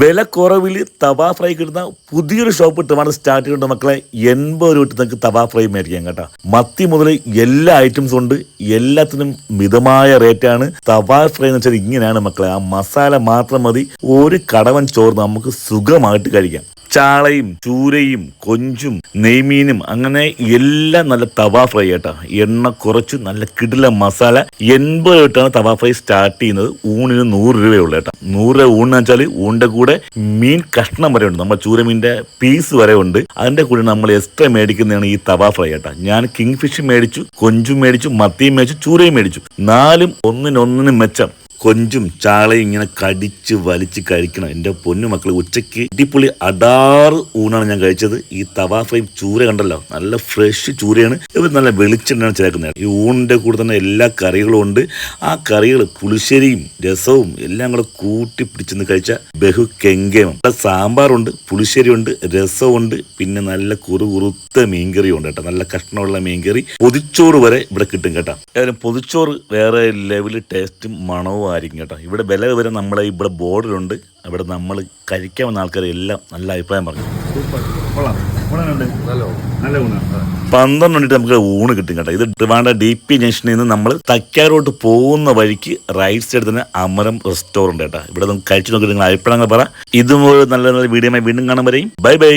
വില കുറവിൽ തവ ഫ്രൈ കിട്ടുന്ന പുതിയൊരു ഷോപ്പ് ഇട്ടുമാണ് സ്റ്റാർട്ട് ചെയ്യേണ്ട മക്കളെ എൺപത് രൂപ നിങ്ങൾക്ക് തവാ ഫ്രൈ മേടിക്കാം കേട്ടോ. മത്തി മുതൽ എല്ലാ ഐറ്റംസും ഉണ്ട്. എല്ലാത്തിനും മിതമായ റേറ്റാണ് തവാ ഫ്രൈ എന്ന് വെച്ചാൽ ഇങ്ങനെയാണ് മക്കളെ. ആ മസാല മാത്രം മതി. ഒരു കടവൻ ചോറ് നമുക്ക് സുഖമായിട്ട് കഴിക്കാം. ചാളയും ചൂരയും കൊഞ്ചും നെയ്മീനും അങ്ങനെ എല്ലാം നല്ല തവ ഫ്രൈ കേട്ടോ എണ്ണ കുറച്ച് നല്ല കിടില മസാല എൺപത് രൂപയാണ് തവ ഫ്രൈ സ്റ്റാർട്ട് ചെയ്യുന്നത്. ഊണിന് നൂറ് രൂപയുള്ളൂ കേട്ടോ. നൂറ് രൂപ ഊണെന്ന് വെച്ചാൽ ഊണിന്റെ കൂടെ മീൻ കഷ്ണം വരെ ഉണ്ട്. നമ്മുടെ ചൂരമീന്റെ പീസ് വരെ ഉണ്ട്. അതിന്റെ കൂടെ നമ്മൾ എക്സ്ട്രാ മേടിക്കുന്നതാണ് ഈ തവ ഫ്രൈ കേട്ടോ ഞാൻ കിങ് ഫിഷ് മേടിച്ചു കൊഞ്ചും മേടിച്ചു മത്തിയും മേടിച്ചു ചൂരയും മേടിച്ചു. നാലും ഒന്നിനൊന്നിനും മെച്ചം. കൊഞ്ചും ചാളയും ഇങ്ങനെ കടിച്ച് വലിച്ച് കഴിക്കണം. എന്റെ പൊന്നു മക്കൾ ഉച്ചയ്ക്ക് ഇടിപ്പുള്ളി അടാറ് ഊണാണ് ഞാൻ കഴിച്ചത്. ഈ തവാഫയും ചൂര കണ്ടല്ലോ നല്ല ഫ്രഷ് ചൂരയാണ്. ഇവർ നല്ല വെളിച്ചെണ്ണയാണ് ചേർക്കുന്നത്. ഈ ഊണിന്റെ കൂടെ തന്നെ എല്ലാ കറികളും ഉണ്ട്. ആ കറികൾ പുളിശ്ശേരിയും രസവും എല്ലാം കൂടെ കൂട്ടി പിടിച്ചെന്ന് കഴിച്ച ബഹു കെങ്കേമം. നല്ല സാമ്പാറുണ്ട് പുളിശ്ശേരിയുണ്ട് രസമുണ്ട് പിന്നെ നല്ല കുറു കുറുത്ത മീൻകറിയും ഉണ്ട് കേട്ടോ. നല്ല കഷ്ണമുള്ള മീൻകറി. പൊതിച്ചോറ് വരെ ഇവിടെ കിട്ടും കേട്ടോ. ഏതായാലും പൊതിച്ചോറ് വേറെ ലെവൽ ടേസ്റ്റും മണവും ആയിരിക്കും കേട്ടോ. ഇവിടെ വില വരെ നമ്മളെ ഇവിടെ ബോർഡിലുണ്ട്. അവിടെ നമ്മൾ കഴിക്കാൻ വന്ന ആൾക്കാർ എല്ലാം നല്ല അഭിപ്രായം പറഞ്ഞു. പന്ത്രണ്ട് മണിട്ട് നമുക്ക് ഊണ് കിട്ടും കേട്ടോ. ഇത് ട്രിവാൻഡ്ര ഡി പി ജംഗ്ഷനിൽ നിന്ന് നമ്മൾ തക്കാരോട്ട് പോകുന്ന വഴിക്ക് റൈറ്റ് സൈഡ് തന്നെ അമരം റെസ്റ്റോറന്റ് കേട്ടോ. ഇവിടെ നമുക്ക് കഴിച്ചു നോക്കി നിങ്ങൾ അഭിപ്രായങ്ങൾ പറ. ഇതുപോലെ നല്ല നല്ല വീഡിയോ വീണ്ടും കാണാൻ വരെയും. Bye bye.